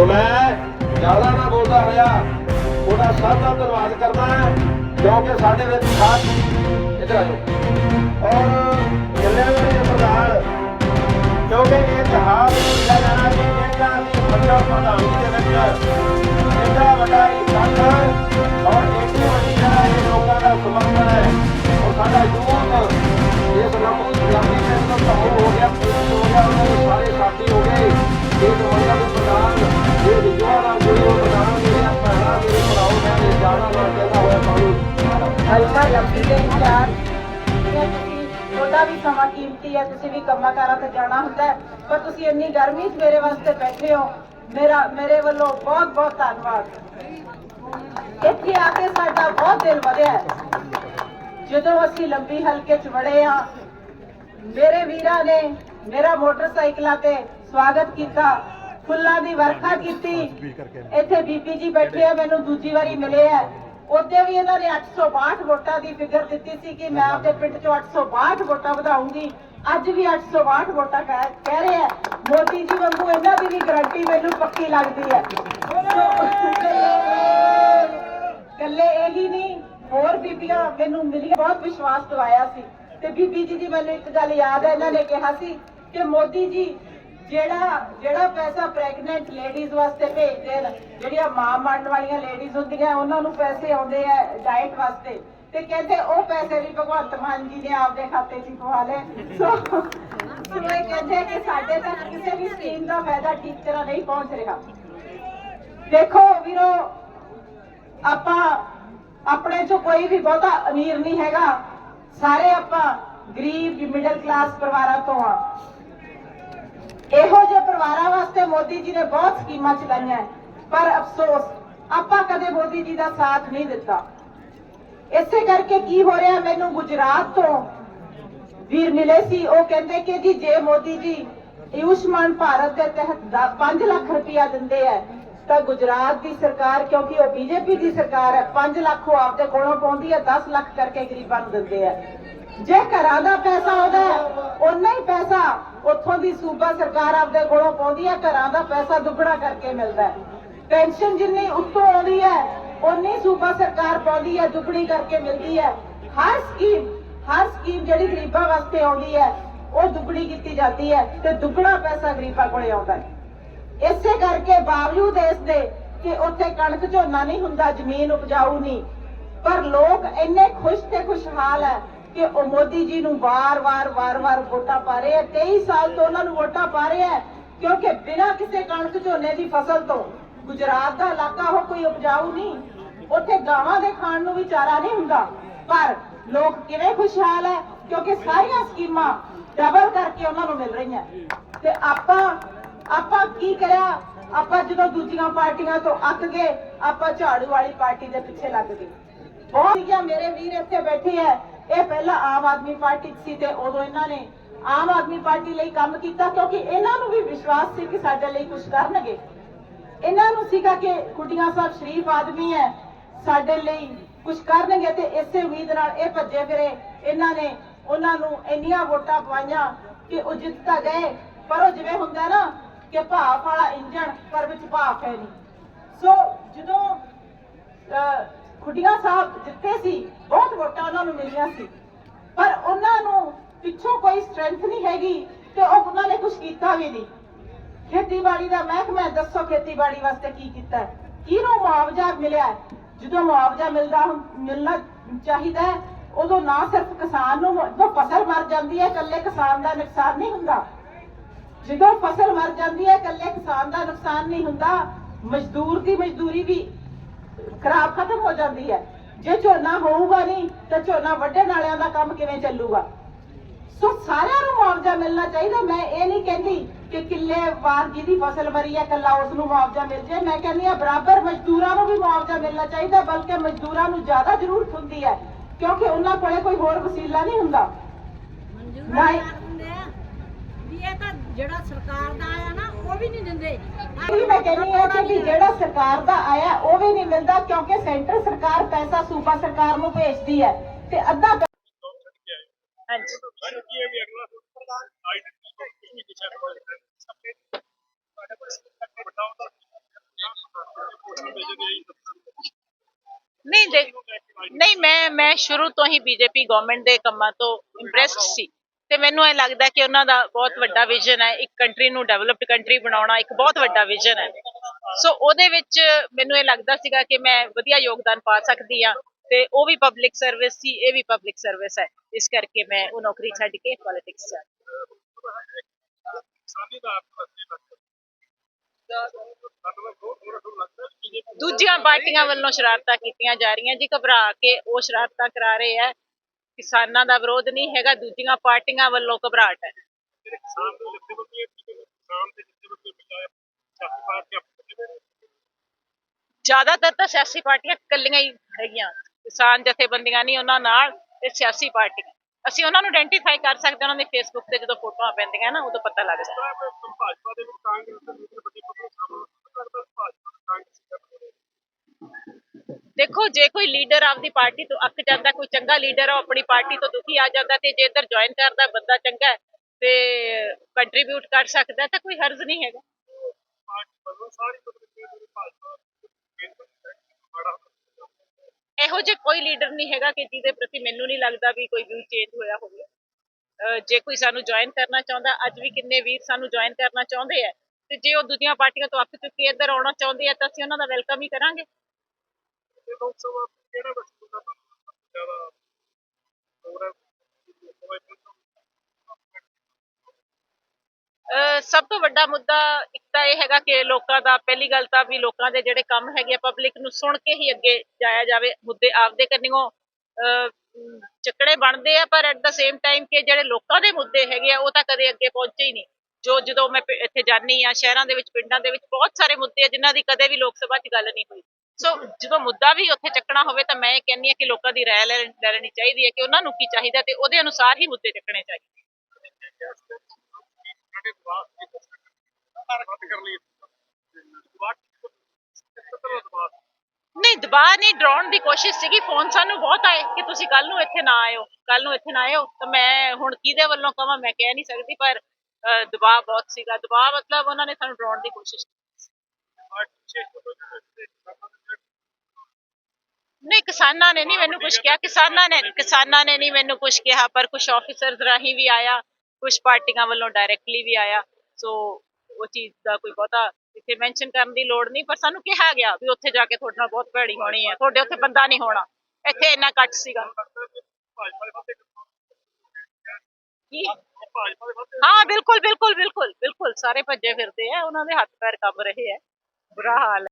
ਸੋ ਮੈਂ ਜ਼ਿਆਦਾ ਨਾ ਬੋਲਦਾ ਹੋਇਆ ਉਹਦਾ ਸਭ ਦਾ ਧੰਨਵਾਦ ਕਰਦਾ ਹਾਂ, ਕਿਉਂਕਿ ਸਾਡੇ ਵਿੱਚ ਖਾਸ ਇਧਰ ਆ ਜਾਓ। ਔਰ ਜ਼ਿਲ੍ਹੇ ਦੇ ਪ੍ਰਧਾਨ, ਕਿਉਂਕਿ ਇਹ ਤਿਹਾਰ ਕੀਤਾ ਲੰਬੀ ਦੇ ਇੰਚਾਰਜ ਤੇ ਤੁਸੀਂ ਤੁਹਾਡਾ ਵੀ ਸਮਾਂ ਕੀਮਤੀ ਹੈ ਤੁਸੀਂ ਵੀ ਕੰਮਾਂ ਕਾਰਾਂ ਤੇ ਜਾਣਾ ਹੁੰਦਾ ਪਰ ਤੁਸੀਂ ਇੰਨੀ ਗਰਮੀ 'ਚ ਮੇਰੇ ਵਾਸਤੇ ਬੈਠੇ ਹੋ। ਮੇਰਾ ਮੇਰੇ ਵੱਲੋਂ ਬਹੁਤ ਬਹੁਤ ਧੰਨਵਾਦ। ਇੱਥੇ ਆ ਕੇ ਸਾਡਾ ਬਹੁਤ ਦਿਲ ਵਧਿਆ। ਜਦੋਂ ਅਸੀਂ ਲੰਬੀ ਹਲਕੇ 'ਚ ਵੜੇ ਆ ਮੇਰੇ ਵੀਰਾਂ ਨੇ ਮੇਰਾ ਮੋਟਰਸਾਈਕਲਾਂ ਤੇ ਸਵਾਗਤ ਕੀਤਾ ਫੁੱਲਾਂ ਦੀ ਵਰਖਾ ਕੀਤੀ। ਇੱਥੇ ਬੀਬੀ ਜੀ ਬੈਠੇ ਆ ਮੈਨੂੰ ਦੂਜੀ ਵਾਰੀ ਮਿਲੇ ਆ ਉੱਤੇ ਵੀ ਇਹਨਾਂ ਨੇ 862 ਵੋਟਾਂ ਦੀ ਫਿਗਰ ਦਿੱਤੀ ਸੀ ਕਿ ਮੈਂ ਆਪਣੇ ਪਿੰਡ ਚੋਂ 862 ਵੋਟਾਂ ਵਧਾਉਂਗੀ। ਅੱਜ ਵੀ 862 ਵੋਟਾਂ ਕਹਿ ਰਹੇ ਆ। ਮੋਦੀ ਜੀ ਵਾਂਗੂ ਇਹਨਾਂ ਦੀ ਵੀ ਗਰੰਟੀ ਮੈਨੂੰ ਪੱਕੀ ਲੱਗਦੀ ਹੈ। ਕੱਲੇ ਇਹੀ ਨਹੀਂ, ਹੋਰ ਬੀਬੀਆਂ ਮੈਨੂੰ ਮਿਲੀਆਂ, ਬਹੁਤ ਵਿਸ਼ਵਾਸ ਦਵਾਇਆ ਸੀ। ਤੇ ਬੀਬੀ ਜੀ ਦੀ ਮੈਨੂੰ ਇੱਕ ਗੱਲ ਯਾਦ ਹੈ, ਇਹਨਾਂ ਨੇ ਕਿਹਾ ਸੀ ਕਿ ਮੋਦੀ ਜੀ ਜਿਹੜਾ ਜਿਹੜਾ ਪੈਸਾ ਪ੍ਰੈਗਨੈਂਟ ਲੇਡੀਜ਼ ਵਾਸਤੇ ਭੇਜਦੇ ਨੇ ਜਿਹੜੀਆਂ ਮਾਂ ਬਣਨ ਵਾਲੀਆਂ ਲੇਡੀਜ਼ ਹੁੰਦੀਆਂ, ਉਹਨਾਂ ਨੂੰ ਪੈਸੇ ਆਉਂਦੇ ਆ ਡਾਈਟ ਵਾਸਤੇ। ਤੇ ਕਹਿੰਦੇ ਉਹ ਪੈਸੇ ਵੀ ਭਗਵੰਤ ਮਾਨ ਜੀ ਨੇ ਆਪਦੇ ਖਾਤੇ 'ਚ ਪਵਾ ਲਏ। ਸੋ ਸੋ ਇਹ ਕਹਿੰਦੇ ਕਿ ਸਾਡੇ ਤੱਕ ਕਿਸੇ ਵੀ ਸਕੀਮ ਦਾ ਫਾਇਦਾ ਠੀਕ ਤਰ੍ਹਾਂ ਨਹੀਂ ਪਹੁੰਚ ਰਿਹਾ। ਦੇਖੋ ਵੀਰੋ, ਆਪਾਂ ਆਪਣੇ ਚ ਕੋਈ ਵੀ ਬਹੁਤਾ ਅਮੀਰ ਨਹੀਂ ਹੈਗਾ। ਸਾਰੇ ਆਪਾਂ ਗਰੀਬ ਮਿਡਲ ਕਲਾਸ ਪਰਿਵਾਰਾਂ ਤੋਂ ਆ। ਇਹੋ ਜਿਹੇ ਪਰਿਵਾਰਾਂ ਵਾਸਤੇ ਮੋਦੀ ਜੀ ਨੇ ਬਹੁਤ ਸਕੀਮਾਂ ਚਲਾਈਆਂ ਪਰ ਅਫਸੋਸ, ਆਪਾਂ ਕਦੇ ਮੋਦੀ ਜੀ ਦਾ ਸਾਥ ਨਹੀਂ ਦਿੱਤਾ। ਇਸੇ ਕਰਕੇ ਕੀ ਹੋ ਰਿਹਾ, ਮੈਨੂੰ ਗੁਜਰਾਤ ਤੋਂ ਵੀਰ ਮਿਲੇ ਸੀ, ਉਹ ਕਹਿੰਦੇ ਕਿ ਜੀ, ਜੇ ਮੋਦੀ ਜੀ ਆਯੁਸ਼ਮਾਨ ਭਾਰਤ ਦੇ ਤਹਿਤ 5 ਲੱਖ ਰੁਪਇਆ ਦਿੰਦੇ ਆ ਤਾਂ ਗੁਜਰਾਤ ਦੀ ਸਰਕਾਰ, ਕਿਉਂਕਿ ਉਹ ਬੀਜੇਪੀ ਦੀ ਸਰਕਾਰ ਹੈ 5 ਲੱਖ ਉਹ ਆਪਦੇ ਕੋਲੋਂ ਪਾਉਂਦੀ ਹੈ 10 ਲੱਖ ਕਰਕੇ ਗਰੀਬਾਂ ਨੂੰ ਦਿੰਦੇ ਆ ਜੇ ਘਰਾਂ ਦਾ ਪੈਸਾ ਉਹਦਾ ਉਨਾ ਹੀ ਪੈਸਾ ਉੱਥੋਂ ਦੀ ਸੂਬਾ ਸਰਕਾਰ ਆਪਦੇ ਕੋਲੋਂ ਪਾਉਂਦੀ ਹੈ, ਘਰਾਂ ਦਾ ਪੈਸਾ ਦੁੱਗਣਾ ਕਰਕੇ ਮਿਲਦਾ ਹੈ। ਪੈਨਸ਼ਨ ਜਿੰਨੀ ਉੱਤੋਂ ਆਉਂਦੀ ਹੈ ਉਨੀ ਸੂਬਾ ਸਰਕਾਰ ਪਾਉਂਦੀ ਹੈ, ਦੁੱਗਣੀ ਕਰਕੇ ਮਿਲਦੀ ਹੈ। ਹਰ ਸਕੀਮ ਹਰ ਸਕੀਮ ਜਿਹੜੀ ਗਰੀਬਾਂ ਵਾਸਤੇ ਆਉਂਦੀ ਹੈ, ਉਹ ਦੁੱਗਣੀ ਕੀਤੀ ਜਾਂਦੀ ਹੈ ਤੇ ਦੁੱਗਣਾ ਪੈਸਾ ਗਰੀਬਾਂ ਕੋਲੇ ਆਉਂਦਾ ਹੈ। ਇਸੇ ਕਰਕੇ ਬਾਵਜੂਦ ਇਸ ਦੇ ਕਿ ਉੱਥੇ ਕਣਕ ਝੋਨਾ ਨਹੀਂ ਹੁੰਦਾ, ਜ਼ਮੀਨ ਉਪਜਾਊ ਨਹੀਂ, ਪਰ ਲੋਕ ਇੰਨੇ ਖੁਸ਼ ਤੇ ਖੁਸ਼ਹਾਲ ਹੈ ਕਿ ਉਹ ਮੋਦੀ ਜੀ ਨੂੰ ਵਾਰ-ਵਾਰ ਵਾਰ-ਵਾਰ ਵੋਟਾਂ ਪਾ ਰਹੇ ਆ। 23 ਸਾਲ ਤੋਂ ਉਹਨਾਂ ਨੂੰ ਵੋਟਾਂ ਪਾ ਰਹੇ ਆ, ਕਿਉਂਕਿ ਬਿਨਾਂ ਕਿਸੇ ਕਣਕ ਝੋਨੇ ਦੀ ਫਸਲ ਤੋਂ ਗੁਜਰਾਤ ਦਾ ਇਲਾਕਾ ਉਹ ਕੋਈ ਉਪਜਾਊ ਨਹੀਂ। ਉੱਥੇ ਗਾਵਾਂ ਦੇ ਖਾਣ ਨੂੰ ਵੀ ਚਾਰਾ ਨਹੀਂ ਹੁੰਦਾ। ਪਰ ਲੋਕ ਕਿਵੇਂ ਖੁਸ਼ਹਾਲ ਹੈ ਕਿਉਂਕਿ ਸਾਰੀਆਂ ਸਕੀਮਾਂ ਡਬਲ ਕਰਕੇ ਉਹਨਾਂ ਨੂੰ ਮਿਲ ਰਹੀਆਂ। ਤੇ ਆਪਾਂ ਆਪਾਂ ਕੀ ਕਰਿਆ? ਆਪਾਂ ਜਦੋਂ ਦੂਜੀਆਂ ਪਾਰਟੀਆਂ ਤੋਂ ਅੱਕ ਗਏ, ਆਪਾਂ ਝਾੜੂ ਵਾਲੀ ਪਾਰਟੀ ਦੇ ਪਿੱਛੇ ਲੱਗ ਗਏ। ਬਹੁਤ ਗਿਆ ਮੇਰੇ ਵੀਰ ਇੱਥੇ ਬੈਠੇ ਐ ਇਹ ਪਹਿਲਾਂ ਆਮ ਆਦਮੀ ਪਾਰਟੀ ਸੀ ਤੇ ਉਦੋਂ ਇਹਨਾਂ ਨੇ ਆਮ ਆਦਮੀ ਪਾਰਟੀ ਲਈ ਕੰਮ ਕੀਤਾ ਕਿਉਂਕਿ ਇਹਨਾਂ ਨੂੰ ਵੀ ਵਿਸ਼ਵਾਸ ਸੀ ਕਿ ਸਾਡੇ ਲਈ ਕੁਝ ਕਰਨਗੇ। ਇਹਨਾਂ ਨੂੰ ਸੀਗਾ ਕਿ ਕੁੜੀਆਂ ਸਾਹਿਬ ਸ਼ਰੀਫ ਆਦਮੀ ਹੈ ਸਾਡੇ ਲਈ ਕੁਝ ਕਰਨਗੇ ਤੇ ਇਸੇ ਉਮੀਦ ਨਾਲ ਇਹ ਭੱਜੇ ਫਿਰੇ। ਇਹਨਾਂ ਨੇ ਉਹਨਾਂ ਨੂੰ ਇੰਨੀਆਂ ਵੋਟਾਂ ਪਵਾਈਆਂ ਕਿ ਉਹ ਜਿੱਤ ਤਾਂ ਗਏ ਪਰ ਉਹ ਜਿਵੇਂ ਹੁੰਦਾ ਨਾ ਕਿ ਭਾਫ ਵਾਲਾ ਇੰਜਣ ਪਰ ਵਿੱਚ ਭਾਫ ਹੈ ਨਹੀਂ। ਸੋ ਜਦੋਂ ਅਹ, ਖੁੱਡੀਆਂ ਸਾਹਿਬ ਜਿੱਤੇ ਸੀ ਬਹੁਤ ਵੋਟਾਂ ਉਹਨਾਂ ਨੂੰ ਮਿਲੀਆਂ ਸੀ। ਪਰ ਉਹਨਾਂ ਨੂੰ ਪਿੱਛੋਂ ਕੋਈ ਸਟਰੈਂਥ ਨਹੀਂ ਹੈਗੀ ਤੇ ਉਹ ਉਹਨਾਂ ਨੇ ਕੁਝ ਕੀਤਾ ਵੀ ਨਹੀਂ। ਖੇਤੀਬਾੜੀ ਦਾ ਮਹਿਕਮਾ ਦੱਸੋ ਖੇਤੀਬਾੜੀ ਵਾਸਤੇ ਕੀ ਕੀਤਾ ਕਿਹਨੂੰ ਮੁਆਵਜ਼ਾ ਮਿਲਿਆ ਜਦੋਂ ਮੁਆਵਜ਼ਾ ਮਿਲਦਾ ਮਿਲਣਾ ਚਾਹੀਦਾ ਹੈ, ਉਦੋਂ ਨਾ ਸਿਰਫ ਕਿਸਾਨ ਨੂੰ ਜਦੋਂ ਫਸਲ ਮਰ ਜਾਂਦੀ ਹੈ ਇਕੱਲੇ ਕਿਸਾਨ ਦਾ ਨੁਕਸਾਨ ਨਹੀਂ ਹੁੰਦਾ। ਜਦੋਂ ਫਸਲ ਮਰ ਜਾਂਦੀ ਹੈ ਇਕੱਲੇ ਕਿਸਾਨ ਦਾ ਨੁਕਸਾਨ ਨਹੀਂ ਹੁੰਦਾ ਮਜ਼ਦੂਰ ਦੀ ਮਜ਼ਦੂਰੀ ਵੀ ਖਰਾਬ ਖਤਮ ਹੋ ਜਾਂਦੀ ਹੈ। ਜੇ ਝੋਨਾ ਹੋਊਗਾ ਨਹੀਂ ਤਾਂ ਝੋਨਾ ਵੱਢਣ ਵਾਲਿਆਂ ਦਾ ਕੰਮ ਕਿਵੇਂ ਚੱਲੂਗਾ? ਸੋ ਸਾਰਿਆਂ ਨੂੰ ਮੁਆਵਜ਼ਾ ਮਿਲਣਾ ਚਾਹੀਦਾ। ਮੈਂ ਇਹ ਨਹੀਂ ਕਹਿੰਦੀ ਕਿ ਕਿੱਲੇ ਵਾਰ ਜਿਹਦੀ ਫਸਲ ਮਰੀ ਹੈ ਕੱਲਾ ਉਸ ਨੂੰ ਮੁਆਵਜ਼ਾ ਮਿਲ ਜੇ। ਮੈਂ ਕਹਿੰਦੀ ਆ ਬਰਾਬਰ ਮਜ਼ਦੂਰਾਂ ਨੂੰ ਵੀ ਮੁਆਵਜ਼ਾ ਮਿਲਣਾ ਚਾਹੀਦਾ ਬਲਕਿ ਮਜ਼ਦੂਰਾਂ ਨੂੰ ਜ਼ਿਆਦਾ ਜ਼ਰੂਰਤ ਹੁੰਦੀ ਹੈ ਕਿਉਂਕਿ ਉਹਨਾਂ ਕੋਲੇ ਕੋਈ ਹੋਰ ਵਸੀਲਾ ਨਹੀਂ ਹੁੰਦਾ। ਮਨਜ਼ੂਰ ਨਹੀਂ। ਇਹ ਤਾਂ ਜਿਹੜਾ ਸਰਕਾਰ ਦਾ ਆਇਆ ਨਾ ਉਹ ਵੀ ਨਹੀਂ ਦਿੰਦੇ। ਇਹ ਮੈਂ ਕਹਿੰਦੀ ਹਾਂ ਕਿ ਵੀ ਜਿਹੜਾ ਸਰਕਾਰ ਦਾ ਆਇਆ ਉਹ ਵੀ ਨਹੀਂ ਮਿਲਦਾ ਕਿਉਂਕਿ ਸੈਂਟਰ ਸਰਕਾਰ ਪੈਸਾ ਸੂਬਾ ਸਰਕਾਰ ਨੂੰ ਭੇਜਦੀ ਹੈ ਤੇ ਅੱਧਾ ਪੈ- ਨਹੀਂ ਦੇਖ ਨਹੀਂ ਮੈਂ ਮੈਂ ਸ਼ੁਰੂ ਤੋਂ ਹੀ ਬੀਜੇਪੀ ਗਵਰਨਮੈਂਟ ਦੇ ਕੰਮਾਂ ਤੋਂ ਇੰਪ੍ਰੈਸਡ ਸੀ। ਤੇ ਮੈਨੂੰ ਇਹ ਲੱਗਦਾ ਕਿ ਉਹਨਾਂ ਦਾ ਬਹੁਤ ਵੱਡਾ ਵਿਜ਼ਨ ਹੈ। ਇੱਕ ਕੰਟਰੀ ਨੂੰ ਡਿਵੈਲਪਡ ਕੰਟਰੀ ਬਣਾਉਣਾ ਇੱਕ ਬਹੁਤ ਵੱਡਾ ਵਿਜ਼ਨ ਹੈ। ਸੋ ਉਹਦੇ ਵਿੱਚ ਮੈਨੂੰ ਇਹ ਲੱਗਦਾ ਸੀਗਾ ਕਿ ਮੈਂ ਵਧੀਆ ਯੋਗਦਾਨ ਪਾ ਸਕਦੀ ਆ ਤੇ ਉਹ ਵੀ ਪਬਲਿਕ ਸਰਵਿਸ ਸੀ, ਇਹ ਵੀ ਪਬਲਿਕ ਸਰਵਿਸ ਹੈ। ਇਸ ਕਰਕੇ ਮੈਂ ਉਹ ਨੌਕਰੀ ਛੱਡ ਕੇ ਪੋਲਿਟਿਕਸ ਚ ਦੂਜੀਆਂ ਪਾਰਟੀਆਂ ਵੱਲੋਂ ਸ਼ਰਾਰਤਾਂ ਕੀਤੀਆਂ ਜਾ ਰਹੀਆਂ ਜੀ। ਘਬਰਾ ਕੇ ਉਹ ਸ਼ਰਾਰਤਾਂ ਕਰਾ ਰਹੇ ਆ। ਕਿਸਾਨਾਂ ਦਾ ਵਿਰੋਧ ਨਹੀਂ ਹੈਗਾ ਦੂਜੀਆਂ ਪਾਰਟੀਆਂ ਵੱਲੋਂ ਘਬਰਾਹਟ ਹੈ। ਜ਼ਿਆਦਾਤਰ ਤਾਂ ਸਿਆਸੀ ਪਾਰਟੀਆਂ ਇਕੱਲੀਆਂ ਹੀ ਹੈਗੀਆਂ। ਕਿਸਾਨ ਜਥੇਬੰਦੀਆਂ ਨਹੀਂ ਉਹਨਾਂ ਨਾਲ ਇਹ ਸਿਆਸੀ ਪਾਰਟੀਆਂ। ਅਸੀਂ ਉਹਨਾਂ ਨੂੰ ਆਇਡੈਂਟੀਫਾਈ ਕਰ ਸਕਦੇ ਹਾਂ ਉਹਨਾਂ ਦੇ ਫੇਸਬੁੱਕ ਤੇ ਜਦੋਂ ਫੋਟੋਆਂ ਪੈਂਦੀਆਂ ਨਾ ਉਦੋਂ ਪਤਾ ਲੱਗ ਜਾਂਦਾ। ਦੇਖੋ, ਜੇ ਕੋਈ ਲੀਡਰ ਆਪਦੀ ਪਾਰਟੀ ਤੋਂ ਅੱਕ ਜਾਂਦਾ, ਕੋਈ ਚੰਗਾ ਲੀਡਰ ਆ ਆਪਣੀ ਪਾਰਟੀ ਤੋਂ ਦੁਖੀ ਆ ਜਾਂਦਾ ਤੇ ਜੇ ਇੱਧਰ ਜੁਆਇਨ ਕਰਦਾ, ਬੰਦਾ ਚੰਗਾ ਤੇ ਕੰਟਰੀਬਿਊਟ ਕਰ ਸਕਦਾ, ਤਾਂ ਕੋਈ ਹਰਜ਼ ਨਹੀਂ ਹੈਗਾ। ਇਹੋ ਜਿਹਾ ਕੋਈ ਲੀਡਰ ਨਹੀਂ ਹੈਗਾ ਕਿ ਜਿਹਦੇ ਪ੍ਰਤੀ ਮੈਨੂੰ ਨਹੀਂ ਲੱਗਦਾ ਵੀ ਕੋਈ ਵਿਊ ਚੇਂਜ ਹੋਇਆ ਹੋਵੇ। ਜੇ ਕੋਈ ਸਾਨੂੰ ਜੁਆਇਨ ਕਰਨਾ ਚਾਹੁੰਦਾ, ਅੱਜ ਵੀ ਕਿੰਨੇ ਵੀਰ ਸਾਨੂੰ ਜੁਆਇਨ ਕਰਨਾ ਚਾਹੁੰਦੇ ਆ, ਤੇ ਜੇ ਉਹ ਦੂਜੀਆਂ ਪਾਰਟੀਆਂ ਤੋਂ ਅੱਕ ਚੁੱਕੇ ਇੱਧਰ ਆਉਣਾ ਚਾਹੁੰਦੇ ਆ, ਤਾਂ ਅਸੀਂ ਉਹਨਾਂ ਦਾ ਵੈਲਕਮ ਹੀ ਕਰਾਂਗੇ। ਅਹ ਸਭ ਤੋਂ ਵੱਡਾ ਮੁੱਦਾ ਇੱਕ ਤਾਂ ਇਹ ਹੈਗਾ ਕਿ ਲੋਕਾਂ ਦਾ ਪਹਿਲੀ ਗੱਲ ਤਾਂ ਵੀ ਲੋਕਾਂ ਦੇ ਜਿਹੜੇ ਕੰਮ ਹੈਗੇ ਪਬਲਿਕ ਨੂੰ ਸੁਣ ਕੇ ਹੀ ਅੱਗੇ ਜਾਇਆ ਜਾਵੇ ਮੁੱਦੇ ਆਪਦੇ ਕੰਨਿਓ ਅਹ, ਚੱਕੜੇ ਬਣਦੇ ਆ ਪਰ ਐਟ ਦਾ ਸੇਮ ਟਾਈਮ ਕਿ ਜਿਹੜੇ ਲੋਕਾਂ ਦੇ ਮੁੱਦੇ ਹੈਗੇ ਆ ਉਹ ਤਾਂ ਕਦੇ ਅੱਗੇ ਪਹੁੰਚੇ ਹੀ ਨਹੀਂ। ਜੋ ਜਦੋਂ ਮੈਂ ਇੱਥੇ ਜਾਨੀ ਆ ਸ਼ਹਿਰਾਂ ਦੇ ਵਿੱਚ ਪਿੰਡਾਂ ਦੇ ਵਿੱਚ ਬਹੁਤ ਸਾਰੇ ਮੁੱਦੇ ਆ ਜਿਨ੍ਹਾਂ ਦੀ ਕਦੇ ਵੀ ਲੋਕ ਸਭਾ 'ਚ ਗੱਲ ਨਹੀਂ ਹੋਈ। ਸੋ ਜਦੋਂ ਮੁੱਦਾ ਵੀ ਉੱਥੇ ਚੱਕਣਾ ਹੋਵੇ ਤਾਂ ਮੈਂ ਇਹ ਕਹਿੰਦੀ ਆ ਕਿ ਲੋਕਾਂ ਦੀ ਰਾਏ ਲੈ ਲੈਣੀ ਚਾਹੀਦੀ ਹੈ ਕਿ ਉਹਨਾਂ ਨੂੰ ਕੀ ਚਾਹੀਦਾ ਤੇ ਉਹਦੇ ਅਨੁਸਾਰ ਹੀ ਮੁੱਦੇ ਚੱਕਣੇ ਚਾਹੀਦੇ ਨਹੀਂ, ਦਬਾਅ ਨਹੀਂ ਡਰਾਉਣ ਦੀ ਕੋਸ਼ਿਸ਼ ਸੀਗੀ। ਫੋਨ ਸਾਨੂੰ ਬਹੁਤ ਆਏ ਕਿ ਤੁਸੀਂ ਕੱਲ ਨੂੰ ਇੱਥੇ ਨਾ ਆਇਓ ਕੱਲ ਨੂੰ ਇੱਥੇ ਨਾ ਆਇਓ। ਤਾਂ ਮੈਂ ਹੁਣ ਕਿਹਦੇ ਵੱਲੋਂ ਕਹਾਂ ਮੈਂ ਕਹਿ ਨਹੀਂ ਸਕਦੀ, ਪਰ ਦਬਾਅ ਬਹੁਤ ਸੀਗਾ। ਦਬਾਅ ਮਤਲਬ ਉਹਨਾਂ ਨੇ ਸਾਨੂੰ ਡਰਾਉਣ ਦੀ ਕੋਸ਼ਿਸ਼ ਕੀਤੀ। ਨਹੀਂ, ਕਿਸਾਨਾਂ ਨੇ ਨਹੀਂ ਮੈਨੂੰ ਕੁਝ ਕਿਹਾ। ਕਿਸਾਨਾਂ ਨੇ ਕਿਸਾਨਾਂ ਨੇ ਨਹੀਂ ਮੈਨੂੰ ਕੁਝ ਕਿਹਾ, ਪਰ ਕੁਝ ਆਫੀਸਰਸ ਰਾਹੀਂ ਵੀ ਆਇਆ ਕੁਝ ਪਾਰਟੀਆਂ ਵੱਲੋਂ ਡਾਇਰੈਕਟਲੀ ਵੀ ਆਇਆ। ਸੋ ਉਹ ਚੀਜ਼ ਦਾ ਕੋਈ ਬਹੁਤਾ ਇੱਥੇ ਮੈਂਸ਼ਨ ਕਰਨ ਦੀ ਲੋੜ ਨਹੀਂ, ਪਰ ਸਾਨੂੰ ਕਿਹਾ ਗਿਆ ਵੀ ਉੱਥੇ ਜਾ ਕੇ ਤੁਹਾਡੇ ਨਾਲ ਬਹੁਤ ਭੈੜੀ ਹੋਣੀ ਹੈ। ਤੁਹਾਡੇ ਉੱਥੇ ਬੰਦਾ ਨਹੀਂ ਹੋਣਾ। ਇੱਥੇ ਇੰਨਾ ਕੱਟ ਸੀਗਾ। ਹਾਂ, ਬਿਲਕੁਲ ਬਿਲਕੁਲ ਬਿਲਕੁਲ ਬਿਲਕੁਲ। ਸਾਰੇ ਭੱਜੇ ਫਿਰਦੇ ਆ, ਉਹਨਾਂ ਦੇ ਹੱਥ ਪੈਰ ਕੰਬ ਰਹੇ ਆ। ਬੁਰਾ ਹਾਲ